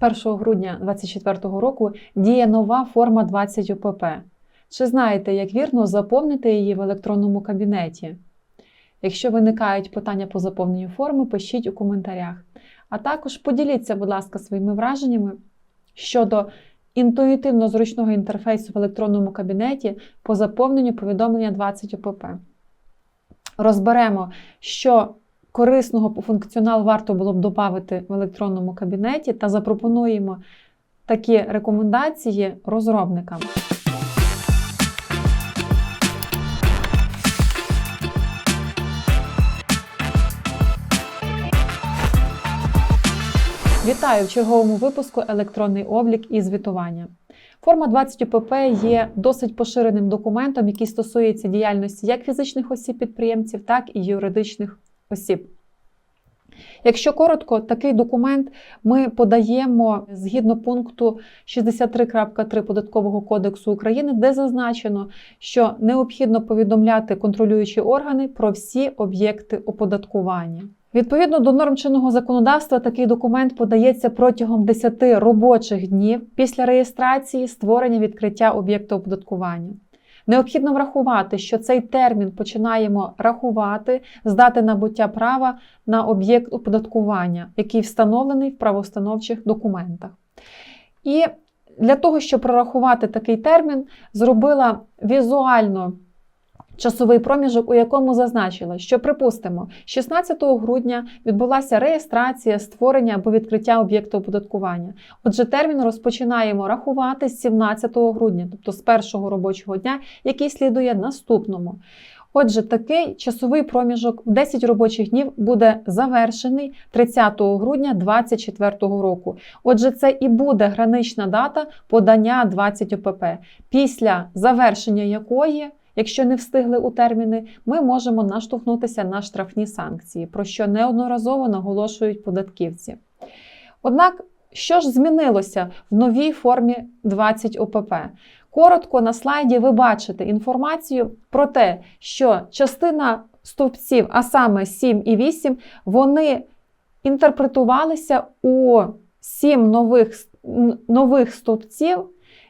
1 грудня 2024 року діє нова форма 20 ОПП. Чи знаєте, як вірно заповнити її в електронному кабінеті? Якщо виникають питання по заповненню форми, пишіть у коментарях. А також поділіться, будь ласка, своїми враженнями щодо інтуїтивно зручного інтерфейсу в електронному кабінеті по заповненню повідомлення 20 ОПП. Розберемо, що корисного по функціонал варто було б додати в електронному кабінеті та запропонуємо такі рекомендації розробникам. Вітаю в черговому випуску електронний облік і звітування. Форма 20 ОПП є досить поширеним документом, який стосується діяльності як фізичних осіб-підприємців, так і юридичних осіб. Якщо коротко, такий документ ми подаємо згідно пункту 63.3 Податкового кодексу України, де зазначено, що необхідно повідомляти контролюючі органи про всі об'єкти оподаткування. Відповідно до норм чинного законодавства, такий документ подається протягом 10 робочих днів після реєстрації створення відкриття об'єкту оподаткування. Необхідно врахувати, що цей термін починаємо рахувати з дати набуття права на об'єкт оподаткування, який встановлений в правоустановчих документах. І для того, щоб прорахувати такий термін, зробила візуально часовий проміжок, у якому зазначила, що, припустимо, 16 грудня відбулася реєстрація, створення або відкриття об'єкту оподаткування. Отже, термін розпочинаємо рахувати з 17 грудня, тобто з першого робочого дня, який слідує наступному. Отже, такий часовий проміжок в 10 робочих днів буде завершений 30 грудня 2024 року. Отже, це і буде гранична дата подання 20 ОПП, після завершення якої Якщо не встигли у терміни, ми можемо наштовхнутися на штрафні санкції, про що неодноразово наголошують податківці. Однак, що ж змінилося в новій формі 20 ОПП? Коротко на слайді ви бачите інформацію про те, що частина стовпців, а саме 7 і 8, вони інтерпретувалися у 7 нових, нових стовпців.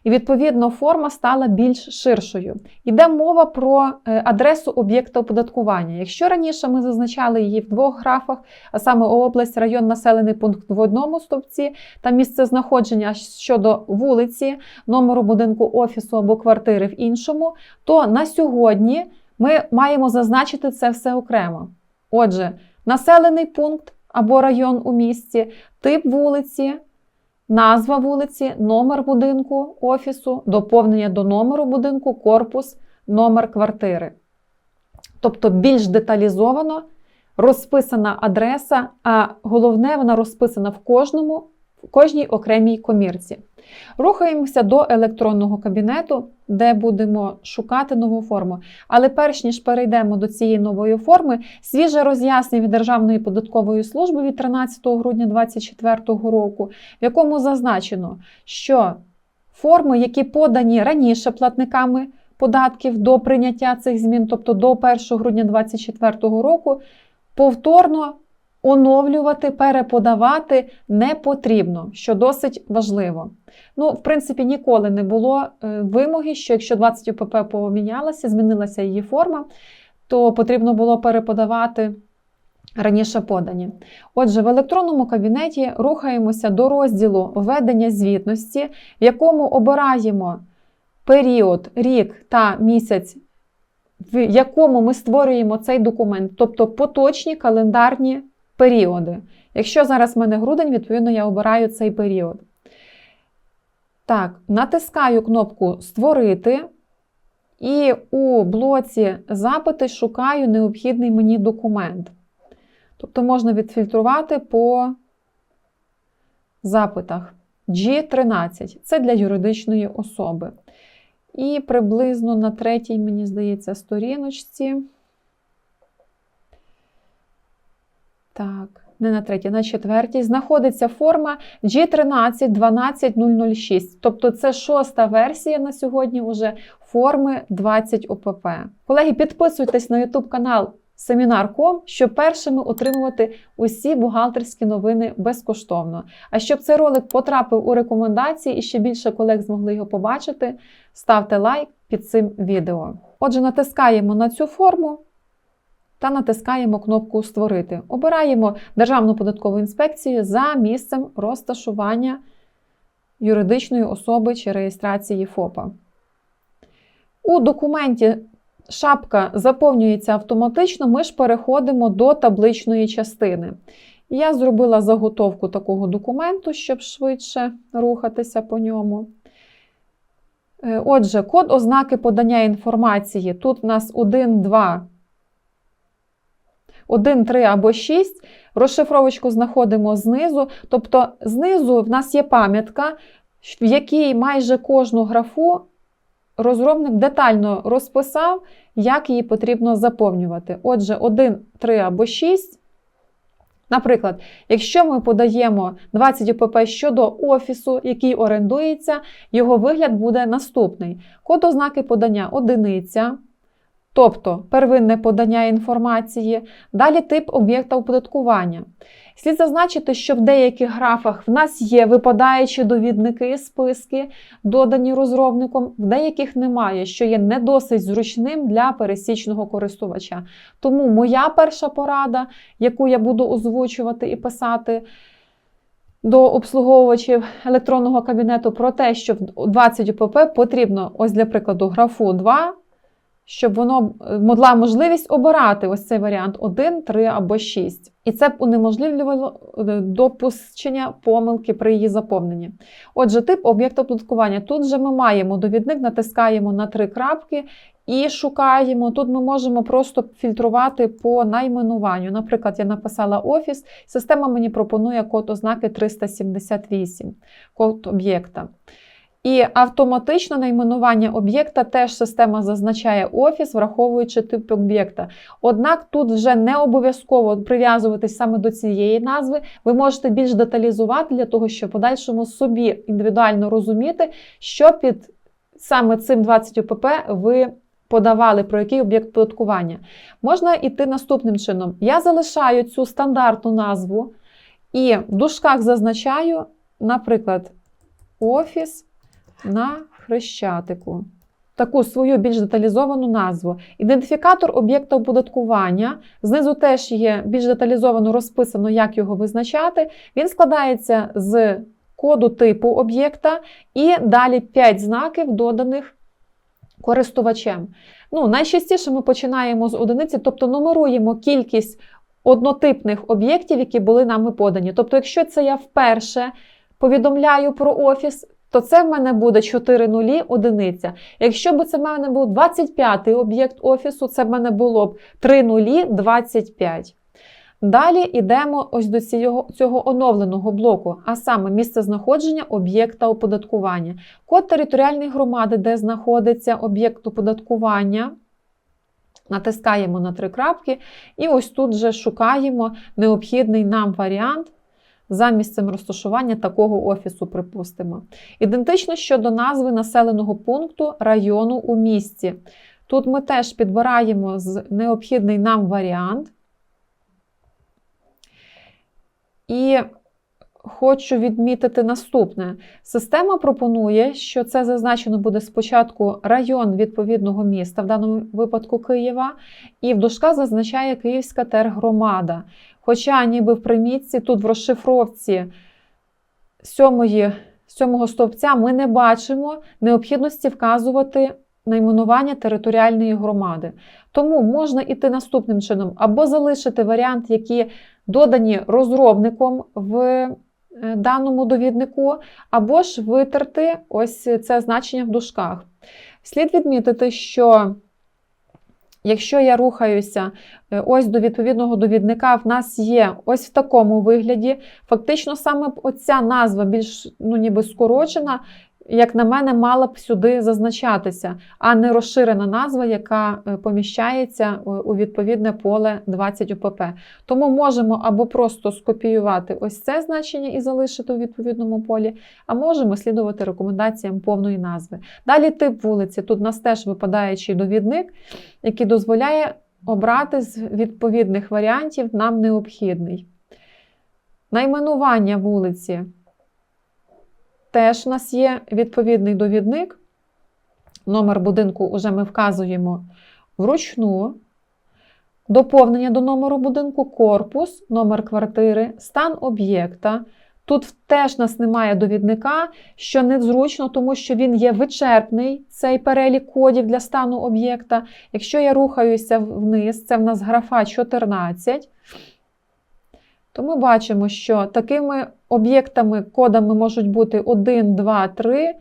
І, відповідно, форма стала більш ширшою. Йде мова про е, адресу об'єкта оподаткування. Якщо раніше ми зазначали її в двох графах, а саме область, район, населений пункт в одному стовпці, та місце знаходження щодо вулиці, номеру будинку офісу або квартири в іншому, то на сьогодні ми маємо зазначити це все окремо. Отже, населений пункт або район у місті, тип вулиці назва вулиці, номер будинку офісу, доповнення до номеру будинку, корпус, номер квартири. Тобто більш деталізовано розписана адреса, а головне, вона розписана в кожному в кожній окремій комірці. Рухаємося до електронного кабінету, де будемо шукати нову форму. Але перш ніж перейдемо до цієї нової форми, свіже роз'яснення від Державної податкової служби від 13 грудня 2024 року, в якому зазначено, що форми, які подані раніше платниками податків до прийняття цих змін, тобто до 1 грудня 2024 року, повторно оновлювати, переподавати не потрібно, що досить важливо. Ну, в принципі, ніколи не було е, вимоги, що якщо 20 ОПП помінялася, змінилася її форма, то потрібно було переподавати. Раніше подані. Отже, в електронному кабінеті рухаємося до розділу введення звітності, в якому обираємо період, рік та місяць, в якому ми створюємо цей документ, тобто поточні календарні періоди. Якщо зараз в мене грудень, відповідно, я обираю цей період. Так, натискаю кнопку Створити. І у блоці запити шукаю необхідний мені документ. Тобто можна відфільтрувати по запитах G13 це для юридичної особи. І приблизно на третій, мені здається, сторіночці. Так, не на третій, на четвертій знаходиться форма G13-12006. Тобто це шоста версія на сьогодні уже форми 20 ОПП. Колеги, підписуйтесь на YouTube канал Семінар.ком, щоб першими отримувати усі бухгалтерські новини безкоштовно. А щоб цей ролик потрапив у рекомендації і ще більше колег змогли його побачити, ставте лайк під цим відео. Отже, натискаємо на цю форму та натискаємо кнопку Створити. Обираємо Державну податкову інспекцію за місцем розташування юридичної особи чи реєстрації ФОПа. У документі шапка заповнюється автоматично, ми ж переходимо до табличної частини. Я зробила заготовку такого документу, щоб швидше рухатися по ньому. Е, Отже, код ознаки подання інформації. Тут у нас 1, 2, 1, 3 або 6. Розшифровочку знаходимо знизу. Тобто, знизу в нас є пам'ятка, в якій майже кожну графу розробник детально розписав, як її потрібно заповнювати. Отже, 1, 3 або 6. Наприклад, якщо ми подаємо 20 ОПП щодо офісу, який орендується, його вигляд буде наступний: код ознаки подання одиниця, тобто первинне подання інформації, далі тип об'єкта оподаткування. Слід зазначити, що в деяких графах в нас є випадаючі довідники, списки, додані розробником, в деяких немає, що є не досить зручним для пересічного користувача. Тому моя перша порада, яку я буду озвучувати і писати до обслуговувачів електронного кабінету, про те, що в 20 ОПП потрібно, ось для прикладу, графу 2 щоб воно мала можливість обирати ось цей варіант 1, 3 або 6. І це б унеможливлювало допущення помилки при її заповненні. Отже, тип об'єкту оподаткування. Тут же ми маємо довідник, натискаємо на три крапки і шукаємо. Тут ми можемо просто фільтрувати по найменуванню. Наприклад, я написала офіс, система мені пропонує код ознаки 378, код об'єкта. І автоматично найменування об'єкта теж система зазначає офіс, враховуючи тип об'єкта. Однак тут вже не обов'язково прив'язуватись саме до цієї назви. Ви можете більш деталізувати для того, щоб подальшому собі індивідуально розуміти, що під саме цим 20 ОПП ви подавали, про який об'єкт податкування. Можна йти наступним чином. Я залишаю цю стандартну назву і в дужках зазначаю, наприклад, офіс на хрещатику. Таку свою більш деталізовану назву. Ідентифікатор об'єкта оподаткування. Знизу теж є більш деталізовано розписано, як його визначати. Він складається з коду типу об'єкта і далі 5 знаків, доданих користувачем. Ну, Найчастіше ми починаємо з одиниці, тобто нумеруємо кількість однотипних об'єктів, які були нами подані. Тобто, якщо це я вперше повідомляю про офіс, то це в мене буде 4 нулі одиниця. Якщо б це в мене був 25-й об'єкт офісу, це в мене було б 3 нулі 25. Далі йдемо ось до цього, цього оновленого блоку, а саме місце знаходження об'єкта оподаткування. Код територіальної громади, де знаходиться об'єкт оподаткування. Натискаємо на три крапки, і ось тут же шукаємо необхідний нам варіант за місцем розташування такого офісу, припустимо. Ідентично щодо назви населеного пункту району у місті. Тут ми теж підбираємо необхідний нам варіант. І хочу відмітити наступне: система пропонує, що це зазначено буде спочатку район відповідного міста, в даному випадку Києва, і в дужках зазначає Київська тергромада. Хоча, ніби в примітці, тут в розшифровці сьомої, сьомого стовпця ми не бачимо необхідності вказувати найменування територіальної громади. Тому можна іти наступним чином, або залишити варіант, які додані розробником в даному довіднику, або ж витерти ось це значення в дужках. Слід відмітити, що Якщо я рухаюся е, ось до відповідного довідника, в нас є ось в такому вигляді. Фактично, саме оця назва більш ну, ніби скорочена, як на мене, мала б сюди зазначатися, а не розширена назва, яка е, поміщається у відповідне поле 20 ОПП. Тому можемо або просто скопіювати ось це значення і залишити у відповідному полі, а можемо слідувати рекомендаціям повної назви. Далі тип вулиці. Тут у нас теж випадаючий довідник, який дозволяє обрати з відповідних варіантів нам необхідний. Найменування вулиці теж у нас є відповідний довідник. Номер будинку вже ми вказуємо вручну. Доповнення до номеру будинку, корпус, номер квартири, стан об'єкта. Тут теж нас немає довідника, що незручно, тому що він є вичерпний, цей перелік кодів для стану об'єкта. Якщо я рухаюся вниз, це в нас графа 14, то ми бачимо, що такими об'єктами, кодами можуть бути 1, 2, 3,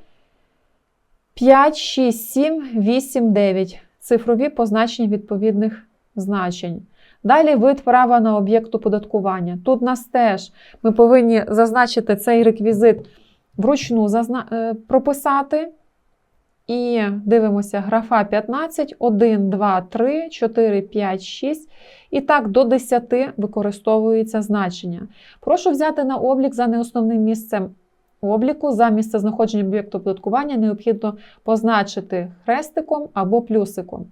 5, 6, 7, 8, 9. Цифрові позначення відповідних значень. Далі вид права на об'єкт оподаткування. Тут нас теж ми повинні зазначити цей реквізит вручну е, прописати. І дивимося, графа 15, 1, 2, 3, 4, 5, 6. І так до 10 використовується значення. Прошу взяти на облік за неосновним місцем обліку. За місце знаходження об'єкту оподаткування необхідно позначити хрестиком або плюсиком.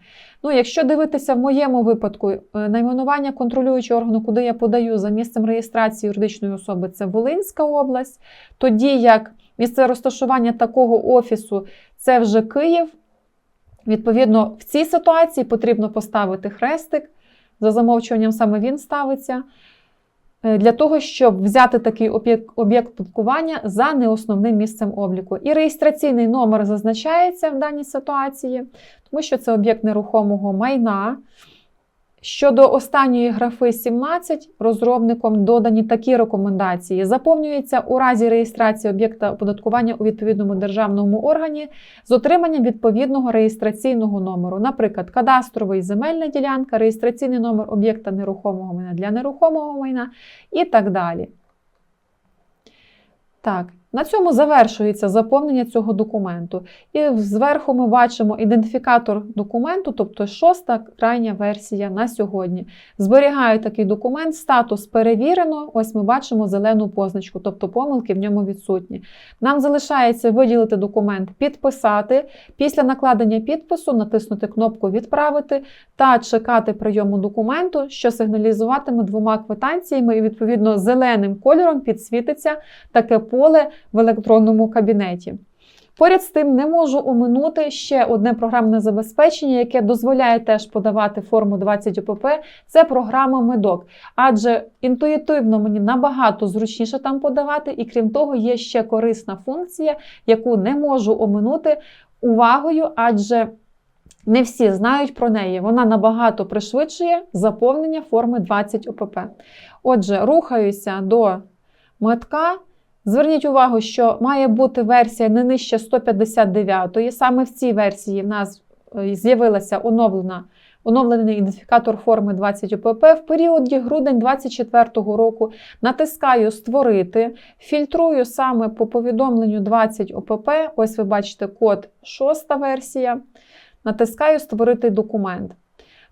Ну, якщо дивитися в моєму випадку, е, найменування контролюючого органу, куди я подаю за місцем реєстрації юридичної особи, це Волинська область. Тоді як місце розташування такого офісу це вже Київ. Відповідно, в цій ситуації потрібно поставити хрестик. За замовчуванням саме він ставиться. е, Для того, щоб взяти такий об'єкт оподаткування за неосновним місцем обліку. І реєстраційний номер зазначається в даній ситуації, тому що це об'єкт нерухомого майна. Щодо останньої графи 17, розробником додані такі рекомендації. Заповнюється у разі реєстрації об'єкта оподаткування у відповідному державному органі з отриманням відповідного реєстраційного номеру, наприклад, кадастровий земельна ділянка, реєстраційний номер об'єкта нерухомого майна для нерухомого майна і так далі. Так, на цьому завершується заповнення цього документу. І зверху ми бачимо ідентифікатор документу, тобто шоста крайня версія на сьогодні. Зберігаю такий документ, статус перевірено. Ось ми бачимо зелену позначку, тобто помилки в ньому відсутні. Нам залишається виділити документ, підписати. Після накладення підпису натиснути кнопку Відправити та чекати прийому документу, що сигналізуватиме двома квитанціями, і відповідно зеленим кольором підсвітиться таке поле в електронному кабінеті. Поряд з тим, не можу оминути ще одне програмне забезпечення, яке дозволяє теж подавати форму 20 ОПП. Це програма Медок. Адже інтуїтивно мені набагато зручніше там подавати, і крім того, є ще корисна функція, яку не можу оминути увагою, адже не всі знають про неї. Вона набагато пришвидшує заповнення форми 20 ОПП. Отже, рухаюся до метка. Зверніть увагу, що має бути версія не нижче 159-ї. Саме в цій версії в нас е, з'явилася оновлена, оновлений ідентифікатор форми 20 ОПП. В періоді грудень 2024 року натискаю Створити, фільтрую саме по повідомленню 20 ОПП. Ось ви бачите код 6 версія. Натискаю Створити документ.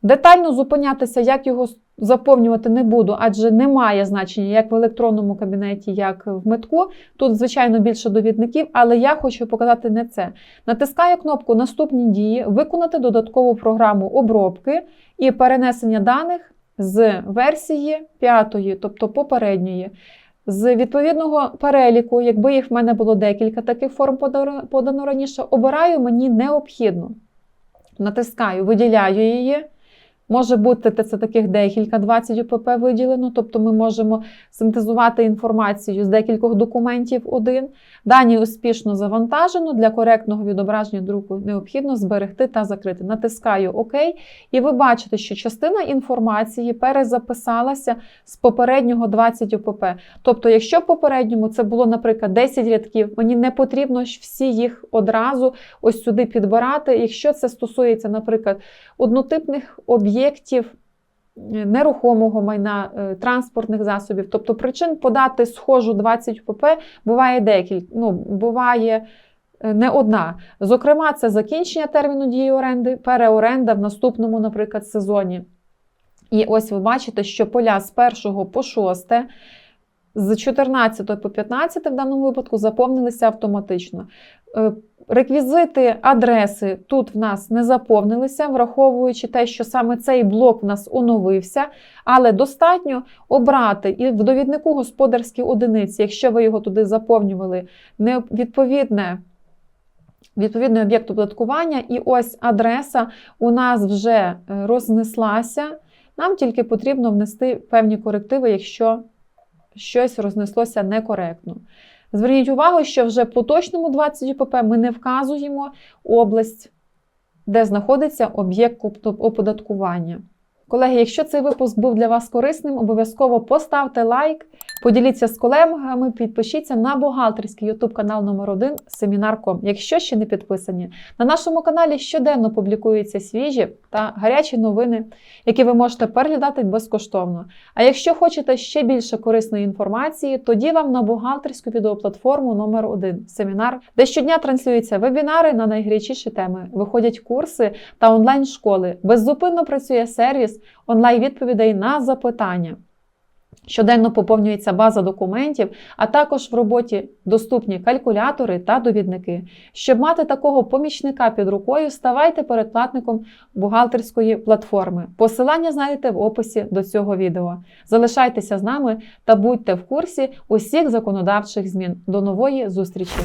Детально зупинятися, як його заповнювати не буду, адже немає значення як в електронному кабінеті, як в метку. Тут, звичайно, більше довідників, але я хочу показати не це. Натискаю кнопку Наступні дії, виконати додаткову програму обробки і перенесення даних з версії 5, тобто попередньої. З відповідного переліку, якби їх в мене було декілька таких форм подано раніше, обираю мені необхідну. Натискаю, виділяю її. Може бути це таких декілька 20 ОПП виділено, тобто ми можемо синтезувати інформацію з декількох документів один. Дані успішно завантажено. Для коректного відображення друку необхідно зберегти та закрити. Натискаю ОК, і ви бачите, що частина інформації перезаписалася з попереднього 20 ОПП. Тобто, якщо в попередньому це було, наприклад, 10 рядків, мені не потрібно всі їх одразу ось сюди підбирати. Якщо це стосується, наприклад, однотипних об'єктів, об'єктів нерухомого майна, транспортних засобів. Тобто причин подати схожу 20 ПП буває декілька, ну, буває не одна. Зокрема, це закінчення терміну дії оренди, переоренда в наступному, наприклад, сезоні. І ось ви бачите, що поля з 1 по 6 з 14 по 15 в даному випадку заповнилися автоматично. Реквізити адреси тут в нас не заповнилися, враховуючи те, що саме цей блок в нас оновився, але достатньо обрати і в довіднику господарські одиниці, якщо ви його туди заповнювали, не відповідне. Відповідний об'єкт оподаткування, і ось адреса у нас вже е, рознеслася. Нам тільки потрібно внести певні корективи, якщо щось рознеслося некоректно. Зверніть увагу, що вже по точному 20 ЮПП ми не вказуємо область, де знаходиться об'єкт оподаткування. Колеги, якщо цей випуск був для вас корисним, обов'язково поставте лайк, поділіться з колегами, підпишіться на бухгалтерський YouTube канал номер 1 Семінар.ком, якщо ще не підписані. На нашому каналі щоденно публікуються свіжі та гарячі новини, які ви можете переглядати безкоштовно. А якщо хочете ще більше корисної інформації, тоді вам на бухгалтерську відеоплатформу номер 1 семінар, де щодня транслюються вебінари на найгарячіші теми, виходять курси та онлайн-школи. Беззупинно працює сервіс онлайн-відповідей на запитання. Щоденно поповнюється база документів, а також в роботі доступні калькулятори та довідники. Щоб мати такого помічника під рукою, ставайте передплатником бухгалтерської платформи. Посилання знайдете в описі до цього відео. Залишайтеся з нами та будьте в курсі усіх законодавчих змін. До нової зустрічі!